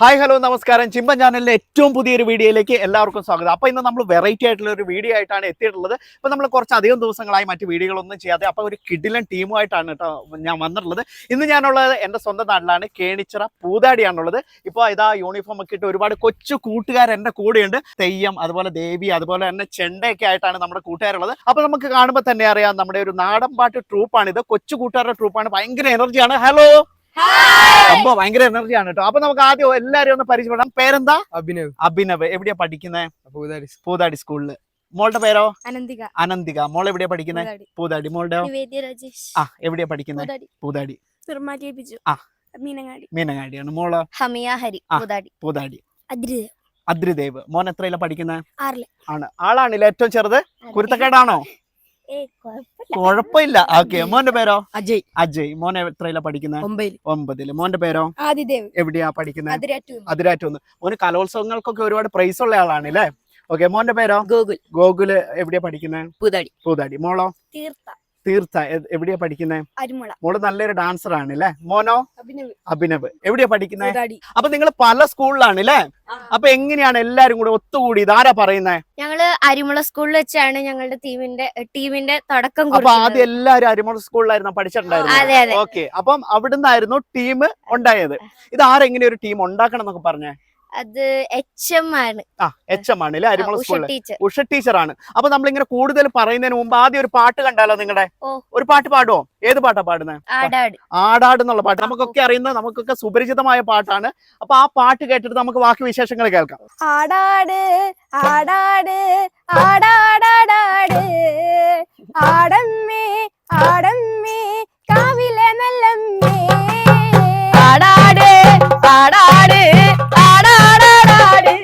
Hi hello നമസ്കാരം. ചിമ്പൻ ചാനലിലെ ഏറ്റവും പുതിയൊരു വീഡിയോയിലേക്ക് എല്ലാവർക്കും സ്വാഗതം. അപ്പൊ ഇന്ന് നമ്മൾ വെറൈറ്റി ആയിട്ടുള്ള ഒരു വീഡിയോ ആയിട്ടാണ് എത്തിയിട്ടുള്ളത്. അപ്പൊ നമ്മൾ കുറച്ച് അധികം ദിവസങ്ങളായി മറ്റു വീഡിയോകളൊന്നും ചെയ്യാതെ അപ്പൊ ഒരു കിഡിലൻ ടീമുമായിട്ടാണ് കേട്ടോ ഞാൻ വന്നിട്ടുള്ളത്. ഇന്ന് ഞാനുള്ളത് എന്റെ സ്വന്തം നാട്ടിലാണ്. കേണിച്ചിറ പൂതാടിയാണുള്ളത്. ഇപ്പോൾ ഇതാ യൂണിഫോം ഒക്കെ ഇട്ട് ഒരുപാട് കൊച്ചു കൂട്ടുകാർ എന്റെ കൂടെയുണ്ട്. തെയ്യം അതുപോലെ ദേവി അതുപോലെ തന്നെ ചെണ്ടയൊക്കെ ആയിട്ടാണ് നമ്മുടെ കൂട്ടുകാരുള്ളത്. അപ്പൊ നമുക്ക് കാണുമ്പോൾ തന്നെ അറിയാം നമ്മുടെ ഒരു നാടൻ പാട്ട് ട്രൂപ്പാണ് ഇത് കൊച്ചു കൂട്ടുകാരുടെ ട്രൂപ്പാണ് ഭയങ്കര എനർജിയാണ് ഹലോ സംഭവം ഭയങ്കര എനർജിയാണ് കേട്ടോ അപ്പൊ നമുക്ക് ആദ്യം എല്ലാരും ഒന്ന് പരിചയപ്പെടാം. പേരെന്താ? അഭിനവ്. അഭിനവ്. എവിടെയാ പഠിക്കുന്നത് പൂതാടി പൂതാടി സ്കൂളിൽ. മോളുടെ പേരോ? അനന്തിക. അനന്തിക. മോൾ എവിടെയാ പഠിക്കുന്നത് പൂതാടി. മോളുടെ? രാജേഷ്. ആ എവിടെയാ പഠിക്കുന്നത് പൂതാടി. ആ. മീനങ്ങാടി. മീനങ്ങാടിയാണ്. മോൾ? ഹമിയ ഹരി. ആ. പൂതാടി. പൂതാടി. അദ്രിദേവ്. മോൻ എത്രയിലാ പഠിക്കുന്നത് ആണ്. ആളാണില്ല ഏറ്റവും ചെറുത്? കുരുത്തക്കേടാണോ? കുഴപ്പമില്ല കുഴപ്പമില്ല ഓക്കെ മോന്റെ പേരോ? അജയ്. അജയ്. മോനെ എത്രയിലാ പഠിക്കുന്നത് ഒമ്പതിൽ ഒമ്പതിൽ. മോന്റെ പേരോ? ആദിദേവ്. എവിടെയാ പഠിക്കുന്നത് അതിരാറ്റു അതിരാറ്റൊന്ന് മോന് കലോത്സവങ്ങൾക്കൊക്കെ ഒരുപാട് പ്രൈസ് ഉള്ള ആളാണ് അല്ലേ? ഓക്കെ മോന്റെ പേരോ? ഗോകുൽ. ഗോകുൽ എവിടെയാ പഠിക്കുന്നത് പൂതാടി. പൂതാടി. മോളോ? തീർത്ത. എവിടെയാ പഠിക്കുന്നത് അരിമുള. മോൾ നല്ലൊരു ഡാൻസർ ആണ് അല്ലേ മോനോ? അഭിനവ്. എവിടെയാ പഠിക്കുന്നത് അപ്പൊ നിങ്ങൾ പല സ്കൂളിലാണ് അല്ലേ അപ്പൊ എങ്ങനെയാണ് എല്ലാരും കൂടെ ഒത്തുകൂടി? ഇതാരാ പറയുന്നത് ഞങ്ങൾ അരിമുള സ്കൂളിൽ വെച്ചാണ് ഞങ്ങളുടെ ടീമിന്റെ ടീമിന്റെ തുടക്കം അപ്പൊ. ആദ്യം എല്ലാരും അരിമുള സ്കൂളിലായിരുന്നു പഠിച്ചിട്ടുണ്ടായിരുന്നു? ഓക്കെ അപ്പം അവിടുന്നായിരുന്നു ടീം ഉണ്ടായത്. ഇത് ആരെങ്ങനെ ഒരു ടീം ഉണ്ടാക്കണം എന്നൊക്കെ പറഞ്ഞേ? അത് എച്ച് എം ആണ്. ആ എച്ച് എം ആണ് അല്ലേ അരിമുള ഉഷ സ്കൂളിൽ ടീച്ചർ ഉഷ ടീച്ചറാണ് അപ്പൊ നമ്മളിങ്ങനെ കൂടുതൽ പറയുന്നതിന് മുമ്പ് ആദ്യം ഒരു പാട്ട് കണ്ടാലോ നിങ്ങളുടെ ഒരു പാട്ട് പാടുവോ? ഏത് പാട്ടാ പാടുന്നത് ആടാട്. ആടാട് എന്നുള്ള പാട്ട്. നമുക്കൊക്കെ അറിയുന്നത് നമുക്കൊക്കെ സുപരിചിതമായ പാട്ടാണ്. അപ്പൊ ആ പാട്ട് കേട്ടിട്ട് നമുക്ക് ബാക്കി വിശേഷങ്ങൾ കേൾക്കാം. ആടാട് ആടാട് ആടാടാടാട്. ആടമ്മേ ആടമ്മേ കാവിലെ നല്ലമ്മേ. ആടാട് ആടാട് ആടാടാടാട്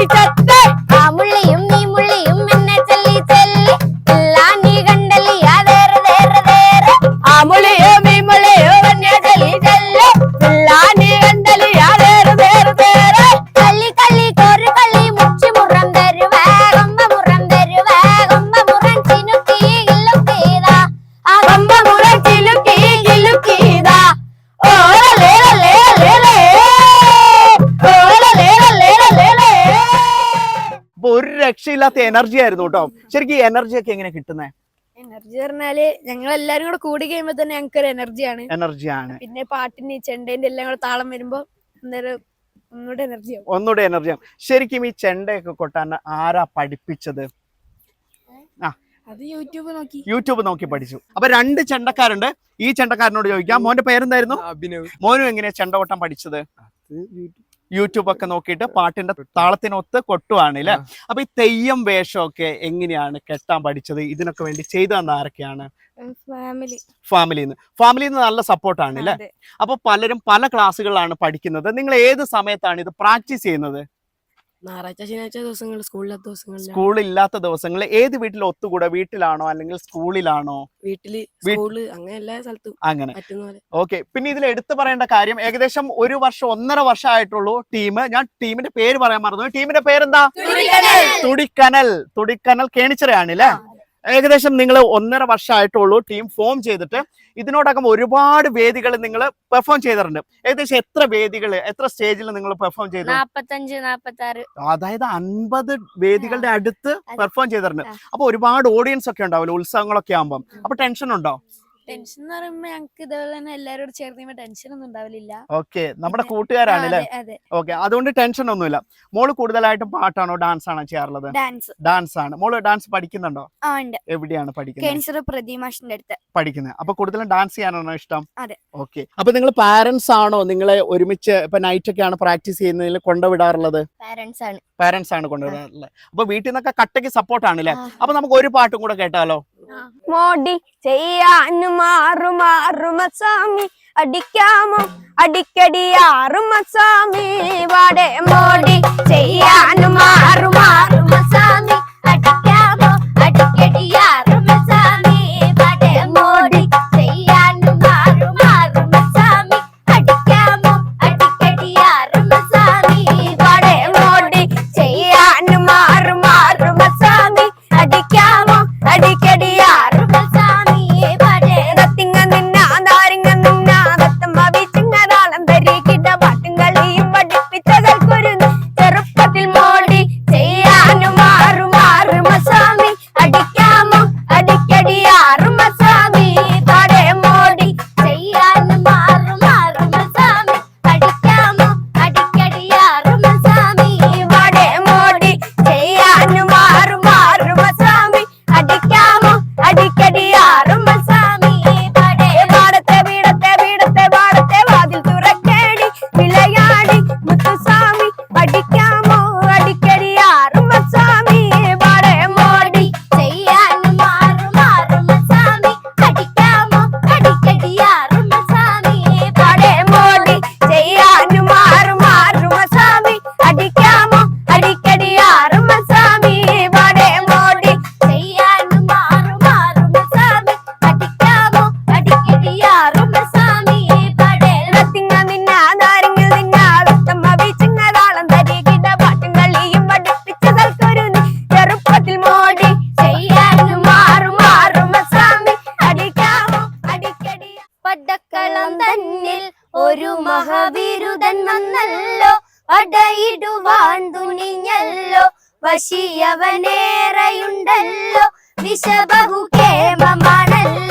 পিচাত্তর വല്ലാത്ത എനർജി ആയിരുന്നു കേട്ടോ. ശരിക്കും ഈ എനർജി ഒക്കെ എങ്ങനെ കിട്ടുന്നത് എനർജി പറഞ്ഞാൽ ഞങ്ങൾ എല്ലാരും കൂടെ കൂടി കഴിയുമ്പോ തന്നെ ഞങ്ങൾക്ക് ഒരു എനർജിയാണ് എനർജിയാണ് പിന്നെ പാട്ടിന് ചെണ്ടേന്റെ എല്ലാം കൂടെ താളം വരുമ്പോ അന്നേരം ഒന്നുകൂടെ എനർജി ആവും. ഒന്നുകൂടെ എനർജിയാവും ശരിക്കും ഈ ചെണ്ടയൊക്കെ കൊട്ടാൻ ആരാ പഠിപ്പിച്ചത്? അത് യൂട്യൂബ് നോക്കി. യൂട്യൂബ് നോക്കി പഠിച്ചു. അപ്പൊ രണ്ട് ചെണ്ടക്കാരുണ്ട്. ഈ ചെണ്ടക്കാരനോട് ചോദിക്കാം. മോന്റെ പേരെന്തായിരുന്നു? അഭിനവ്. മോനും എങ്ങനെയാ ചെണ്ട കൊട്ടാൻ പഠിച്ചത്? യൂട്യൂബ് ഒക്കെ നോക്കിയിട്ട് പാട്ടിന്റെ താളത്തിനൊത്ത് കൊട്ടുവാണ് അല്ലെ അപ്പൊ ഈ തെയ്യം വേഷമൊക്കെ എങ്ങനെയാണ് കെട്ടാൻ പഠിച്ചത്? ഇതിനൊക്കെ വേണ്ടി ചെയ്തു തന്ന ആരൊക്കെയാണ്? ഫാമിലി ഫാമിലിയിൽ നിന്ന് ഫാമിലിയിൽ നിന്ന് നല്ല സപ്പോർട്ടാണ് അല്ലെ അപ്പൊ പലരും പല ക്ലാസ്സുകളിലാണ് പഠിക്കുന്നത്. നിങ്ങൾ ഏത് സമയത്താണ് ഇത് പ്രാക്ടീസ് ചെയ്യുന്നത്? ഞായറാഴ്ച ശനിയാഴ്ച ദിവസങ്ങൾ സ്കൂളിലത്തെ ദിവസങ്ങളിൽ സ്കൂളില്ലാത്ത ദിവസങ്ങളിൽ ഏത് വീട്ടിൽ ഒത്തുകൂടെ? വീട്ടിലാണോ അല്ലെങ്കിൽ സ്കൂളിലാണോ? വീട്ടിൽ വീ- സ്കൂൾ അങ്ങനെ എല്ലാ സ്ഥലത്തും അങ്ങനെ. ഓക്കെ. പിന്നെ ഇതിൽ എടുത്തു പറയേണ്ട കാര്യം ഏകദേശം ഒരു വർഷം ഒന്നര വർഷം ആയിട്ടുള്ളൂ ടീം. ഞാൻ ടീമിന്റെ പേര് പറയാൻ മറന്നു. ടീമിന്റെ പേരെന്താ? തുടിക്കനൽ. തുടിക്കനൽ. കേണിച്ചിറയാണ് അല്ലേ? ഏകദേശം നിങ്ങൾ ഒന്നര വർഷമായിട്ടുള്ളൂ ടീം ഫോം ചെയ്തിട്ട്. ഇതിനോടകം ഒരുപാട് വേദികൾ നിങ്ങൾ പെർഫോം ചെയ്തിട്ടുണ്ട്. ഏകദേശം എത്ര വേദികൾ എത്ര സ്റ്റേജിൽ നിങ്ങൾ പെർഫോം ചെയ്തു? അതായത് അൻപത് വേദികളുടെ അടുത്ത് പെർഫോം ചെയ്തിട്ടുണ്ട്. അപ്പൊ ഒരുപാട് ഓഡിയൻസ് ഒക്കെ ഉണ്ടാവില്ല ഉത്സവങ്ങളൊക്കെ ആകുമ്പോൾ അപ്പൊ ടെൻഷൻ ഉണ്ടോ? ടെൻഷൻ എന്ന് പറയുമ്പോ ഞങ്ങൾക്ക് ഇതേപോലെ തന്നെ എല്ലാരോടും ചേർന്ന് ടെൻഷൻ ഒന്നും ഉണ്ടാവില്ല. ഓക്കെ. നമ്മുടെ. കൂട്ടുകാരാണ് അല്ലേ? അതെ, ഓക്കെ. അതുകൊണ്ട് ടെൻഷൻ ഒന്നുമില്ല. മോൾ കൂടുതലായിട്ടും പാട്ടാണോ ഡാൻസ് ആണോ ചെയ്യാറുള്ളത്? ഡാൻസ്. ഡാൻസ് ആണ് മോൾ ഡാൻസ് പഠിക്കുന്നുണ്ടോ? ആ ഉണ്ട്. എവിടെയാണ് പഠിക്കുന്നത്? പ്രതിമാഷിന്റെ അടുത്ത്. പഠിക്കുന്നത്. അപ്പൊ കൂടുതലും ഡാൻസ് ചെയ്യാനാണോ ഇഷ്ടം? അതെ. ഓക്കെ. അപ്പൊ നിങ്ങൾ പാരന്റ്സ് ആണോ? നിങ്ങളെ ഒരുമിച്ച് ഇപ്പൊ നൈറ്റ് ഒക്കെയാണ് പ്രാക്ടീസ് ചെയ്യുന്നതിൽ കൊണ്ടുവിടാറുള്ളത് പാരന്റ്സ് ആണ്. പാരന്റ്സ് ആണ് കൊണ്ടുവിടാറുള്ളത് അപ്പൊ വീട്ടിൽ നിന്നൊക്കെ കട്ടയ്ക്ക് സപ്പോർട്ടാണ് ആ. അപ്പൊ നമുക്ക് ഒരു പാട്ടും കൂടെ കേട്ടാലോ? മോടി ചെയ്യാനും മാറുമാറുമ സ്വാമി അടിക്കാമോ? അടിക്കടിയാറുമ സ്വാമി വാടെ മോടി ചെയ്യാനും മാറുമാറുമ സ്വാമി അടിക്കാമോ? അടിക്കടിയാറുമ വശിയവനേറെയുണ്ടല്ലോ വിശബഹു അല്ല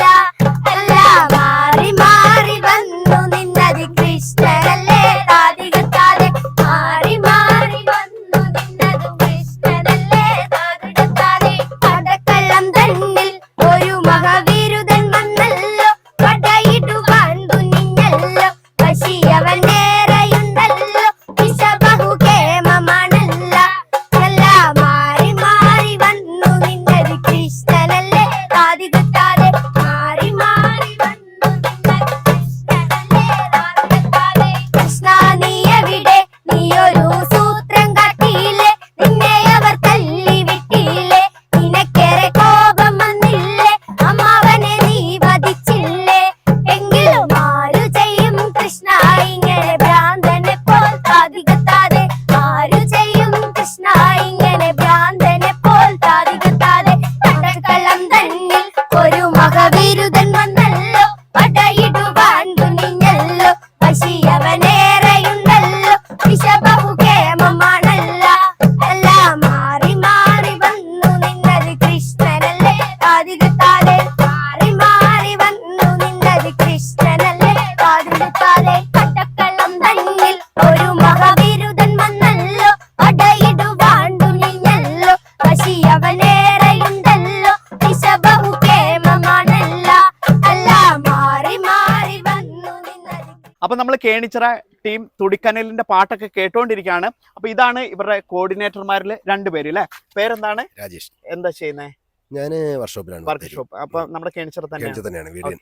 കേണിച്ചിറ ടീം തുടിക്കനലിന്റെ പാട്ടൊക്കെ കേട്ടോണ്ടിരിക്കുകയാണ് അപ്പൊ ഇതാണ് ഇവരുടെ കോർഡിനേറ്റർമാരിൽ രണ്ടുപേര് അല്ലെ പേരെന്താണ്? രാജേഷ്. എന്താ ചെയ്യുന്നത് ഞാൻ വർക്ക്ഷോപ്പിലാണ് വർക്ക്ഷോപ്പ്. അപ്പൊ നമ്മുടെ കേണിച്ചിറ തന്നെയാണ്.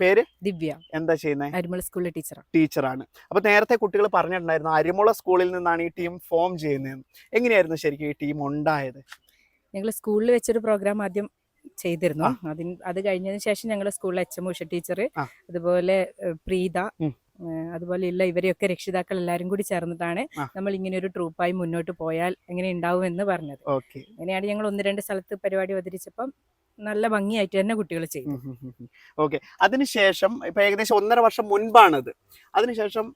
പേര്? ദിവ്യ. എന്താ ചെയ്യുന്നത് അരിമുള സ്കൂളിലെ ടീച്ചറാണ് ടീച്ചറാണ്. അപ്പൊ നേരത്തെ കുട്ടികൾ പറഞ്ഞിട്ടുണ്ടായിരുന്നു അരിമുള സ്കൂളിൽ നിന്നാണ് ഈ ടീം ഫോം ചെയ്യുന്നത് എങ്ങനെയായിരുന്നു ശരിക്കും ഈ ടീം ഉണ്ടായത്? ഞങ്ങൾ സ്കൂളിൽ വെച്ചൊരു പ്രോഗ്രാം ആദ്യം ചെയ്തിരുന്നു. അതിന് അത് കഴിഞ്ഞതിന് ശേഷം ഞങ്ങൾ സ്കൂളിലെ എച്ച് എം ഉഷ ടീച്ചർ അതുപോലെ പ്രീത അതുപോലെയുള്ള ഇവരെയൊക്കെ രക്ഷിതാക്കൾ എല്ലാരും കൂടി ചേർന്നിട്ടാണ് നമ്മൾ ഇങ്ങനെ ഒരു ട്രൂപ്പായി മുന്നോട്ട് പോയാൽ എങ്ങനെ ഉണ്ടാവും എന്ന് പറഞ്ഞത്. അങ്ങനെയാണ് ഞങ്ങൾ ഒന്ന് രണ്ട് സ്ഥലത്ത് പരിപാടി അവതരിച്ചപ്പം നല്ല ഭംഗിയായിട്ട് തന്നെ കുട്ടികൾ ചെയ്തു. ഓക്കെ. അതിനുശേഷം ഇപ്പൊ ഏകദേശം ഒന്നര വർഷം മുൻപാണിത്. അതിനുശേഷം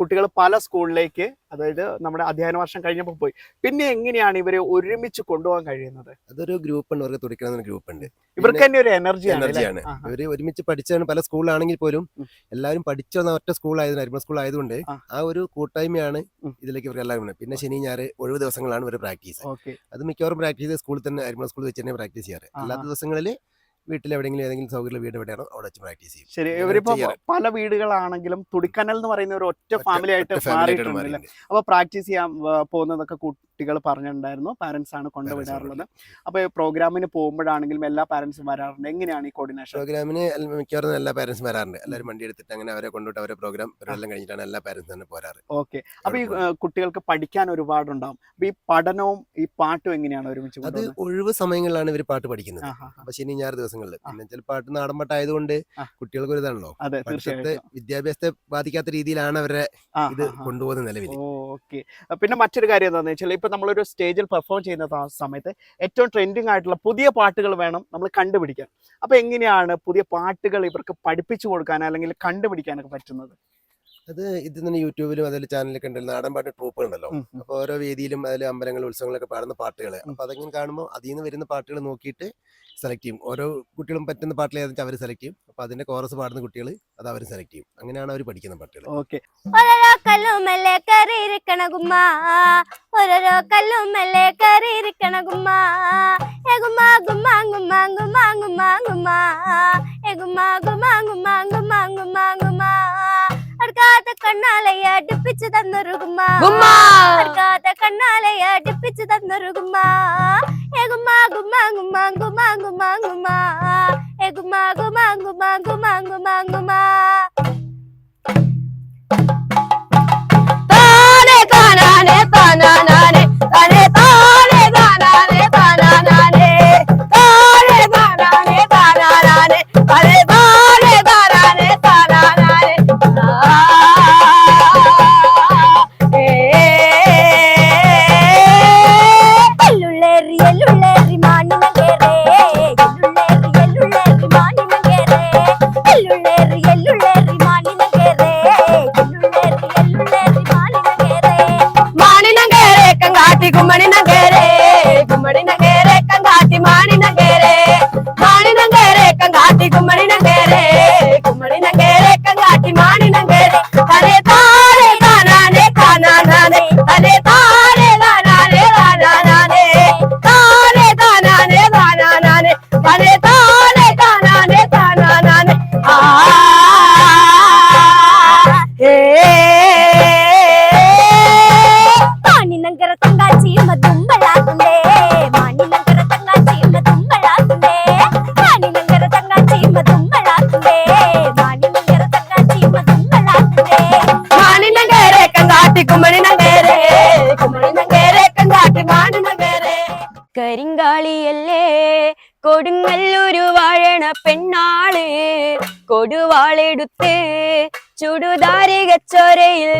കുട്ടികൾ പല സ്കൂളിലേക്ക് അതായത് നമ്മുടെ അധ്യയന വർഷം കഴിഞ്ഞപ്പോൾ പോയി. പിന്നെ എങ്ങനെയാണ് ഇവരെ ഒരുമിച്ച് കൊണ്ടുപോകാൻ കഴിയുന്നത്? അതൊരു ഗ്രൂപ്പ് ഉണ്ട് അവർക്ക് തുടിക്കണം ഗ്രൂപ്പ് ഉണ്ട് ഇവർക്ക് തന്നെ ഒരു എനർജി എനർജിയാണ് ഇവർ ഒരുമിച്ച് പഠിച്ചാണ് പല സ്കൂളിലാണെങ്കിൽ പോലും. എല്ലാവരും പഠിച്ചു വന്ന ഒറ്റ സ്കൂളായത് അരിമ സ്കൂൾ ആയതുകൊണ്ട് ആ. ഒരു കൂട്ടായ്മയാണ് ഇതിലേക്ക് ഇവർക്ക് എല്ലാവരും പിന്നെ ശനി ഞായർ ഒഴിവ് ദിവസങ്ങളാണ് ഇവർ പ്രാക്ടീസ് ഓക്കെ. അത് മിക്കവാറും പ്രാക്ടീസ് സ്കൂളിൽ തന്നെ അരിമ സ്കൂളിൽ വെച്ച് തന്നെ പ്രാക്ടീസ് ചെയ്യാറ്. അല്ലാത്ത. ദിവസങ്ങളിൽ വീട്ടിൽ എവിടെയെങ്കിലും ഏതെങ്കിലും സൗകര്യം വീട് എവിടെയാണോ അവിടെ വെച്ച് പ്രാക്ടീസ് ചെയ്യും. ശരി ഇവരിപ്പോ പല വീടുകളാണെങ്കിലും തുടിക്കനൽ എന്ന് പറയുന്ന ഒരു ഒറ്റ ഫാമിലി ആയിട്ട് മാറിയിട്ടുണ്ട്. അപ്പൊ പ്രാക്ടീസ് ചെയ്യാൻ പോകുന്നതൊക്കെ കുട്ടികൾ പറഞ്ഞിട്ടുണ്ടായിരുന്നു പാരന്റ്സ് ആണ് കൊണ്ടുവിടാറുള്ളത് അപ്പൊ പ്രോഗ്രാമിന് പോകുമ്പോഴാണെങ്കിലും എല്ലാ പാരന്റ്സും വരാറുണ്ട്. എങ്ങനെയാണ് ഈ കോർഡിനേഷൻ പ്രോഗ്രാമിന് മിക്കവാറും എല്ലാ പാരന്റ്സും വരാറുണ്ട്. എല്ലാവരും വണ്ടി എടുത്തിട്ട് അങ്ങനെ അവരെ കൊണ്ടുപോയിട്ട് അവരെ പ്രോഗ്രാം എല്ലാം കഴിഞ്ഞിട്ടാണ് എല്ലാ പാരന്റ്സും തന്നെ പോരാറ്. ഓക്കെ അപ്പൊ ഈ കുട്ടികൾക്ക് പഠിക്കാൻ ഒരുപാടുണ്ടാവും. അപ്പൊ ഈ പഠനവും ഈ പാട്ടും എങ്ങനെയാണ് ഒരുമിച്ച് അത് ഒഴിവ് സമയങ്ങളിലാണ് ഇവർ പാട്ട് പഠിക്കുന്നത്. അപ്പൊ ശനി ഞായർ ദിവസങ്ങളിൽ പിന്നെ ചില പാട്ട് നാടൻ പാട്ടായതുകൊണ്ട്. കുട്ടികൾക്ക് ഒരു ഇതാണല്ലോ പഠിത്തത്തെ വിദ്യാഭ്യാസത്തെ ബാധിക്കാത്ത രീതിയിലാണ് അവരെ ഇത്. കൊണ്ടുപോകുന്ന നിലവിൽ ഓക്കെ പിന്നെ മറ്റൊരു കാര്യം എന്താണെന്ന് വെച്ചാൽ ഇപ്പൊ നമ്മളൊരു സ്റ്റേജിൽ പെർഫോം ചെയ്യുന്ന സമയത്ത് ഏറ്റവും ട്രെൻഡിങ് ആയിട്ടുള്ള പുതിയ പാട്ടുകൾ വേണം നമ്മൾ കണ്ടുപിടിക്കാൻ. അപ്പോൾ എങ്ങനെയാണ് പുതിയ പാട്ടുകൾ ഇവർക്ക് പഠിപ്പിച്ചു കൊടുക്കാൻ അല്ലെങ്കിൽ കണ്ടുപിടിക്കാനൊക്കെ പറ്റുന്നത്? അത് ഇത് തന്നെ യൂട്യൂബിലും അതിൽ ചാനലൊക്കെ ഉണ്ടല്ലോ. നാടൻ പാട്ട് ട്രൂപ്പ് ഉണ്ടല്ലോ. അപ്പൊ ഓരോ വേദിയിലും അതിൽ അമ്പലങ്ങൾ ഉത്സവങ്ങളൊക്കെ പാടുന്ന പാട്ടുകൾ അപ്പൊ അതെങ്ങനെ കാണുമ്പോൾ അതിൽ നിന്ന് വരുന്ന പാട്ടുകൾ നോക്കിയിട്ട് സെലക്ട് ചെയ്യും. ഓരോ കുട്ടികളും പറ്റുന്ന പാട്ടിൽ ഏതെന്ന് അവർ സെലക്ട് ചെയ്യും. അപ്പൊ അതിന്റെ കോറസ് പാടുന്ന കുട്ടികൾ അത് അവർ സെലക്ട് ചെയ്യും. അങ്ങനെയാണ് അവർ പഠിക്കുന്ന പാട്ടുകൾ ഓക്കെ. ഓരോരോ കല്ലുമല്ലേ കറിയിരിക്കണ ഗുമ്മ. ഓരോരോ കല്ലുമല്ലേ കറിയിരിക്കണ ഗുമ്മ. ഏ ഗുമ്മ ഗുമ്മ ഗുമ്മ ഗുമ്മ ഗുമ്മ ഗുമ്മ. ഏ ഗുമ്മ ഗുമ്മ ഗുമ്മ ഗുമ്മ ഗുമ്മ ഗുമ്മ. അടുക്കാത്ത കണ്ണാലയെ അടുപ്പിച്ച് തന്നൊരു ഗുമ്മ. അടുക്കാത്ത കണ്ണാലയെ അടുപ്പിച്ച് തന്നൊരു ഗുമ്മ. ഏ ഗുമ്മ ഗുമ്മ ഗുമ്മ ഗുമ്മ ഗുമ്മ ഗുമ്മ. ഏ ഗുമ്മ ഗുമ്മ ഗുമ്മ ഗുമ്മ ഗുമ്മ. காட்டி கும்மணி நகரே கும்மணி நகரே. ചുടുതാരികച്ചൊരയിൽ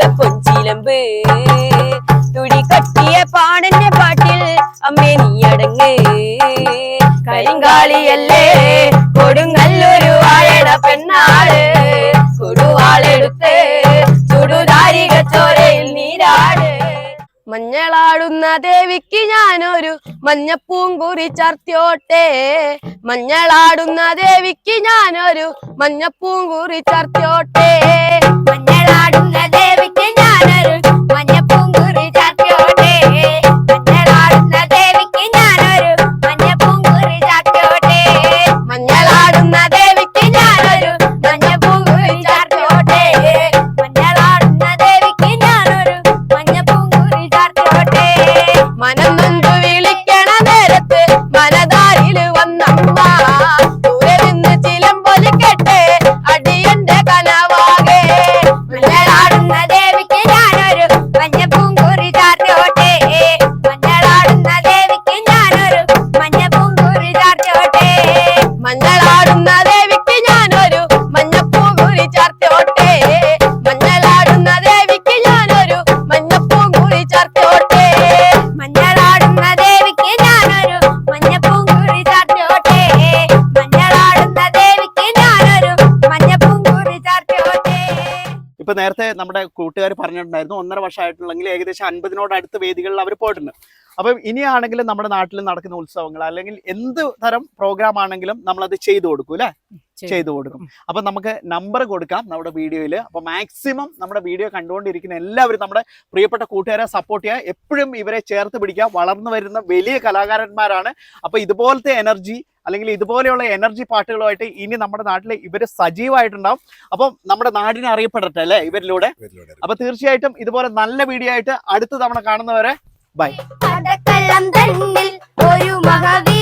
തങ്ക പൊഞ്ചിലമ്പ്. തുടി കട്ടിയ പാടന്റെ പാട്ടിൽ അമ്മേ നീ അടങ്ങ്. കരിങ്കാളിയല്ലേ കൊടുങ്ങല്ലൊരു വാഴട പെണ്ണാൾ. കൊടുവാളെടുത്ത് ചുടുദാരിക ചോരേ മഞ്ഞളാടുന്ന ദേവിക്ക് ഞാനൊരു മഞ്ഞപ്പൂങ്കുറി ചർത്തിയോട്ടെ. മഞ്ഞളാടുന്ന ദേവിക്ക് ഞാനൊരു മഞ്ഞപ്പൂങ്കുറി ചർത്തിയോട്ടെ. മഞ്ഞളാടുന്ന ദേവിക്ക് ഞാനൊരു നമ്മുടെ കൂട്ടുകാർ പറഞ്ഞിട്ടുണ്ടായിരുന്നു. ഒന്നര വർഷമായിട്ടുള്ളെങ്കിൽ ഏകദേശം അൻപതിനോട് അടുത്ത വേദികളിൽ അവർ പോയിട്ടുണ്ട്. അപ്പം ഇനിയാണെങ്കിലും നമ്മുടെ നാട്ടിൽ നടക്കുന്ന ഉത്സവങ്ങൾ അല്ലെങ്കിൽ എന്ത് തരം പ്രോഗ്രാം ആണെങ്കിലും നമ്മളത് ചെയ്തു കൊടുക്കും അല്ലെ? ചെയ്തു കൊടുക്കും. അപ്പൊ നമുക്ക് നമ്പർ കൊടുക്കാം നമ്മുടെ വീഡിയോയിൽ അപ്പൊ മാക്സിമം നമ്മുടെ വീഡിയോ കണ്ടുകൊണ്ടിരിക്കുന്ന എല്ലാവരും നമ്മുടെ പ്രിയപ്പെട്ട കൂട്ടുകാരെ സപ്പോർട്ട് ചെയ്യുക എപ്പോഴും ഇവരെ ചേർത്ത് പിടിക്കുക. വളർന്നു വരുന്ന വലിയ കലാകാരന്മാരാണ്. അപ്പൊ ഇതുപോലത്തെ എനർജി അല്ലെങ്കിൽ ഇതുപോലെയുള്ള എനർജി പാട്ടുകളുമായിട്ട് ഇനി നമ്മുടെ നാട്ടിൽ ഇവർ സജീവമായിട്ടുണ്ടാവും. അപ്പം നമ്മുടെ നാടിനെ അറിയപ്പെടട്ടെ അല്ലേ ഇവരിലൂടെ? അപ്പൊ തീർച്ചയായിട്ടും ഇതുപോലെ നല്ല വീഡിയോ ആയിട്ട് അടുത്ത തവണ കാണുന്നവരെ ബൈ. ഒരു മഹവീ